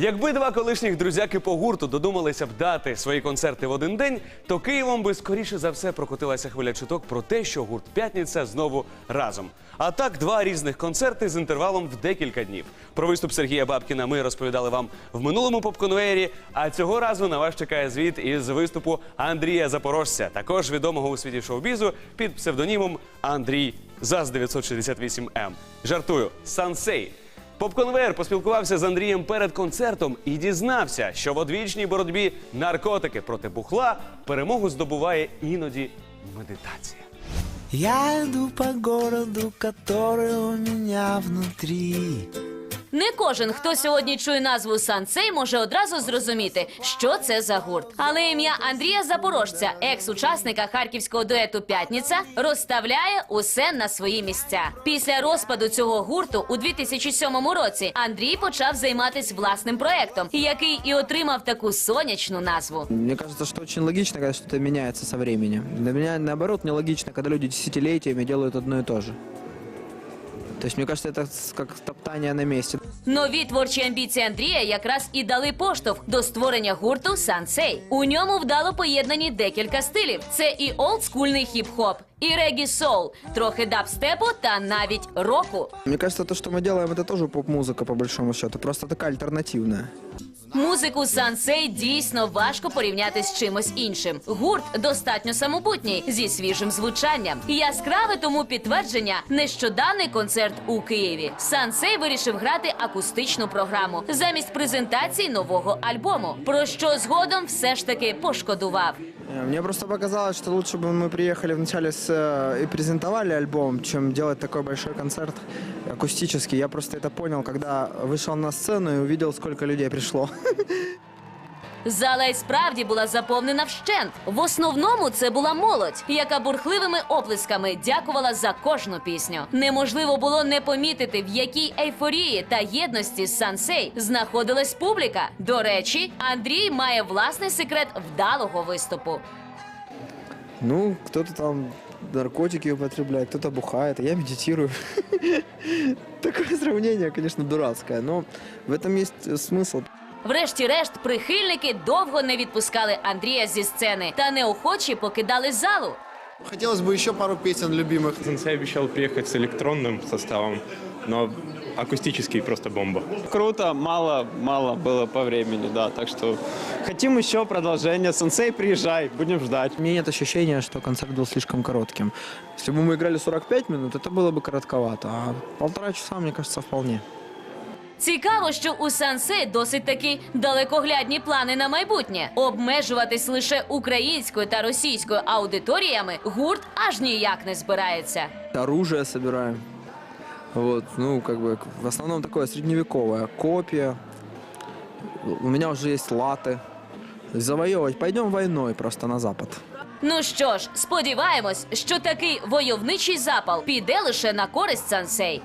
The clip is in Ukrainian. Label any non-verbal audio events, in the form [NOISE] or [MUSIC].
Якби два колишніх друзяки по гурту додумалися б дати свої концерти в один день, то Києвом би скоріше за все прокотилася хвиля чуток про те, що гурт П'ятниця знову разом. А так, два різних концерти з інтервалом в декілька днів. Про виступ Сергія Бабкіна ми розповідали вам в минулому попконвеєрі. А цього разу на вас чекає звіт із виступу Андрія Запорожця, також відомого у світі шоу-бізу під псевдонімом Андрій ЗАЗ 968 М. Жартую, Сансей. Попконвейер поспілкувався з Андрієм перед концертом і дізнався, що в одвічній боротьбі наркотики проти бухла перемогу здобуває іноді медитація. Я йду по городу, который у меня внутри. Не кожен, хто сьогодні чує назву Сансей, може одразу зрозуміти, що це за гурт. Але ім'я Андрія Запорожця, екс-учасника харківського дуету П'ятниця, розставляє усе на свої місця. Після розпаду цього гурту у 2007 році Андрій почав займатися власним проектом, який і отримав таку сонячну назву. Мне кажется, что очень логично, когда что-то меняется со временем. Для меня, наоборот, нелогично, когда люди десятилетиями делают одно и то же. То есть, мне кажется, это с- как топтание на месте. Нові творчі амбіції Андрія якраз і дали поштовх до створення гурту Сансей. У ньому вдало поєднані декілька стилів: це і олдскульний хіп-хоп, і регі соул, трохи дабстепу та навіть року. Мне кажется, то, что мы делаем, это тоже поп-музыка, по большому счету. Просто такая альтернативная. Музику Сансей дійсно важко порівняти з чимось іншим. Гурт достатньо самобутній зі свіжим звучанням. Яскраве тому підтвердження нещодавний концерт у Києві. Сансей вирішив грати акустичну програму замість презентації нового альбому. Про що згодом все ж таки пошкодував. Э, Мне просто показалось, что лучше бы мы приехали вначале с, э, и презентовали альбом, чем делать такой большой концерт акустический. Я просто это понял, когда вышел на сцену и увидел, сколько людей пришло. [LAUGHS] Зала й справді була заповнена вщент. В основному це була молодь, яка бурхливими оплесками дякувала за кожну пісню. Неможливо було не помітити, в якій ейфорії та єдності з Сансей знаходилась публіка. До речі, Андрій має власний секрет вдалого виступу. Ну, кто-то там наркотики употребляет, кто-то бухает, а я медитирую. [LAUGHS] Такое сравнение, конечно, дурацкое, но в этом есть э, смысл. Врешті-решт, прихильники довго не відпускали Андрія зі сцени та неохочі покидали залу. Хотелось бы еще пару песен любимых. Сенсей обещал приехать с электронным составом, но акустический просто бомба. Круто, мало, мало было по времени, да. Так что хотим еще продолжение. Сенсей, приезжай, будем ждать. У меня нет ощущения, что концерт был слишком коротким. Если бы мы играли 45 минут, это было бы коротковато, а полтора часа, мне кажется, вполне. Цікаво, що у Сансей досить таки далекоглядні плани на майбутнє. Обмежуватись лише українською та російською аудиторіями гурт аж ніяк не збирається. Оружие собираем. Вот, ну, как бы, в основном такое средневековое. Копья. У меня уже есть латы. Завоевывать. Пойдем войной просто на запад. Ну що ж, сподіваємось, що такий войовничий запал піде лише на користь Сансей.